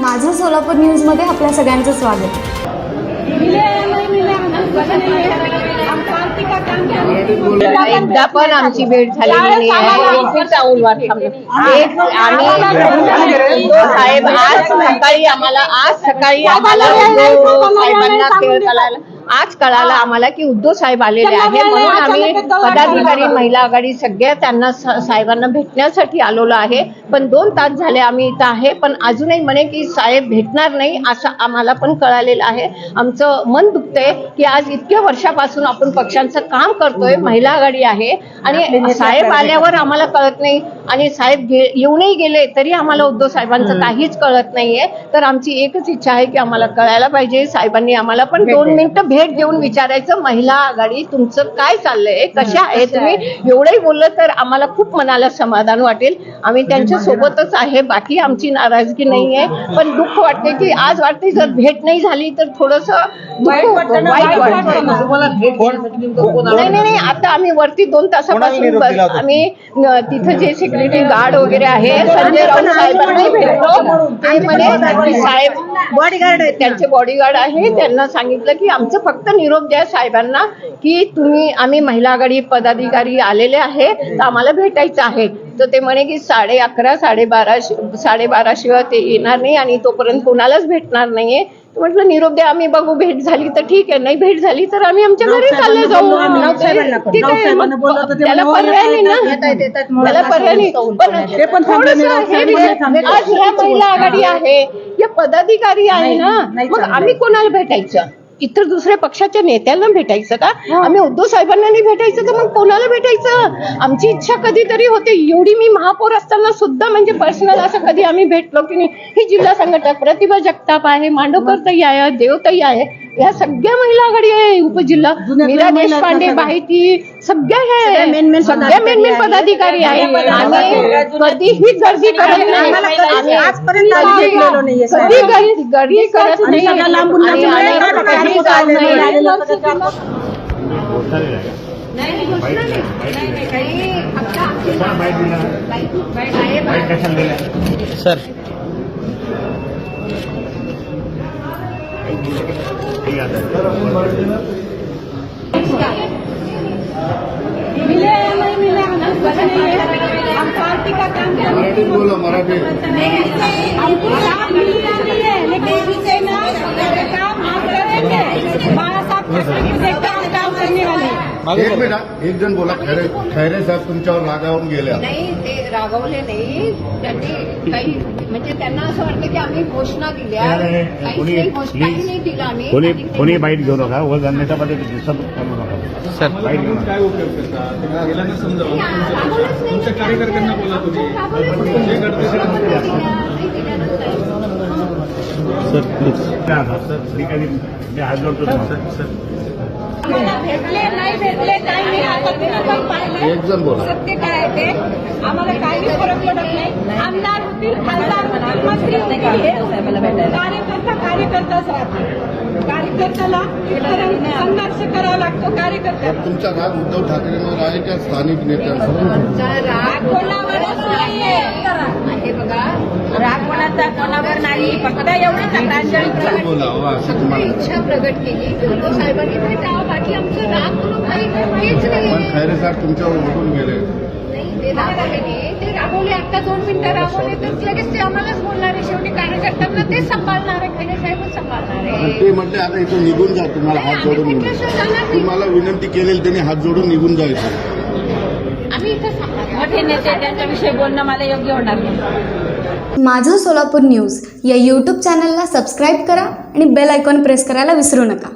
माझं सोलापूर न्यूजमध्ये आपल्या सगळ्यांचं स्वागत. एकदा पण आमची भेट झालेली नाही आम्ही साहेब आज सकाळी आम्हाला आज सकाळी आम्हाला साहेबांना खेळ कळाला आज कळालं आम्हाला की उद्धव साहेब आलेले आहे म्हणून आम्ही पदाधिकारी महिला आघाडी सगळ्या त्यांना साहेबांना भेटण्यासाठी आलेलो आहे. पण दोन तास झाले आम्ही इथं आहे. पण अजूनही म्हणे की साहेब भेटणार नाही असं आम्हाला पण कळालेलं आहे. आमचं मन दुखतंय की आज इतक्या वर्षापासून आपण पक्षांचं काम करतोय. महिला आघाडी आहे. आणि साहेब आल्यावर आम्हाला कळत नाही. आणि साहेब येऊनही गेले तरी आम्हाला उद्धव साहेबांचं काहीच कळत नाहीये. तर आमची एकच इच्छा आहे की आम्हाला कळायला पाहिजे. साहेबांनी आम्हाला पण दोन मिनिटं भेट देऊन विचारायचं महिला आघाडी तुमचं काय चाललंय? कशा आहे? तुम्ही एवढंही बोललं तर आम्हाला खूप मनाला समाधान वाटेल. आम्ही त्यांच्या सोबतच आहे. बाकी आमची नाराजगी नाही आहे. पण दुःख वाटते की आज वाटते जर भेट नाही झाली तर थोडस वाईट वाटतं नाही नाही नाही. आता आम्ही वरती दोन तासापासून बस आम्ही तिथं जे सिक्युरिटी गार्ड वगैरे आहे संजय राऊत साहेबांनाही भेटलो. ते म्हणे साहेब बॉडीगार्ड आहे त्यांचे बॉडीगार्ड आहे. त्यांना सांगितलं की आमचं फक्त निरोप द्या साहेबांना की तुम्ही आम्ही महिला आघाडी पदाधिकारी आलेले आहे तर आम्हाला भेटायचं आहे. तर ते म्हणे की साडे अकरा साडेबारा साडेबारा शिवाय ते येणार नाही आणि तोपर्यंत कोणालाच भेटणार नाहीये. म्हटलं निरोप द्या आम्ही बघू भेट झाली तर ठीक आहे नाही भेट झाली तर आम्ही आमच्या घरी चालले जाऊ. ठीक आहे मग त्याला पर्याय नाही ना. त्याला पर्याय नाही. पण आज ह्या महिला आघाडी आहे या पदाधिकारी आहे ना मग आम्ही कोणाला भेटायचं? इतर दुसऱ्या पक्षाच्या नेत्यांना भेटायचं का? आम्ही उद्धव साहेबांना नाही भेटायचं तर मग कोणाला भेटायचं? आमची इच्छा कधीतरी होते. एवढी मी महापौर असताना सुद्धा म्हणजे पर्सनल असं कधी आम्ही भेटलो की नाही. ही जिल्हा संघटक प्रतिभा जगताप आहे मांडवकर ताई आहे देवताई आहे. या सगळ्या महिला आघाडी आहे उपजिल्हा. मीरा देशपांडे माहिती सगळ्या हे सगळ्या मेन मेन पदाधिकारी आहे आम्ही कधीही गर्दी करत नाही आम्ही आजपर्यंत आम्ही भेटलेलो नाहीये, साहेब. कधी गर्दी गर्दी करत नाही. सगळ्या लांबून आणि लांबून आम्ही येतात, कधी काही जात चालले नाही. नाही. नाही, नाही, घोषणा नाही. नाही, नाही, काही फक्त आमची साहेब सर मिले नहीं मिले हमें पार्टी का काम हैं बोलो मराठी. एक मिनिट एक जण बोला खैरे खैरे साहेब तुमच्यावर रागावून गेले आता. नाही ते रागवले नाही त्यांनी काही म्हणजे त्यांना असं वाटतं की आम्ही घोषणा दिल्या नाही, नाही, काहीच कोणी- नाही घोषणाही प्लीज़. नाही दिला आम्ही कोणी आणि ते- कोणी बाईट घेऊ नका व जाण्याच्यामध्ये डिस्टर्ब करू नका सर बाईट घेऊ नका काय उपयोग करता तुम्ही गेल्यानं समजावं नाही, रागवलंच नाही. तुमच्या कार्यकर्त्यांना बोला तुम्ही रागवलंच नाही. जे घडते ते आम्हाला दिल्या, नाही दिल्यानंतर. सर प्लीज़ काय आता? मी कधी मी हात जोडतो तुम्हाला. आम्हाला भेटले नाही एक जण बोला. सत्य काय आहे ते? आम्हाला काही फरक पडत नाही. आमदार होतील खासदार होतील मंत्री होतील. कार्यकर्ता कार्यकर्ताच राहतो कार्यकर्त्याला संघर्ष करावा लागतो कार्यकर्त्याला तर तुमचा राग उद्धव ठाकरेंवर आहे का स्थानिक नेत्यांवर आमचा राग कोणावरच नाहीये. बघा. राग कोणाचा कोणावर नाही. फक्त एवढी हो इच्छा प्रगट केली. साहेबांनी भेटावं बाकी आमचं राग म्हणून काही नाही खैरे साहेब तुमच्यावर उठून गेले. नाही, ते रागवले नाही. ते. रागवले आता दोन मिनिटं रागवले तर लगेच ते आम्हालाच बोलणार आहे. शेवटी कार्यकर्त्यांना ते सांभाळणार आहे. खैरे आहे. ते म्हटले आता इथून निघून जा तुम्हाला हात जोडून. तुम्हाला विनंती केलेली त्यांनी हात जोडून निघून जायचं. मोठे नेते त्यांच्याविषयी बोलणं मला योग्य होणार नाही माझं सोलापूर न्यूज या यूट्यूब चॅनलला सबस्क्राईब करा आणि बेल आयकॉन प्रेस करायला विसरू नका.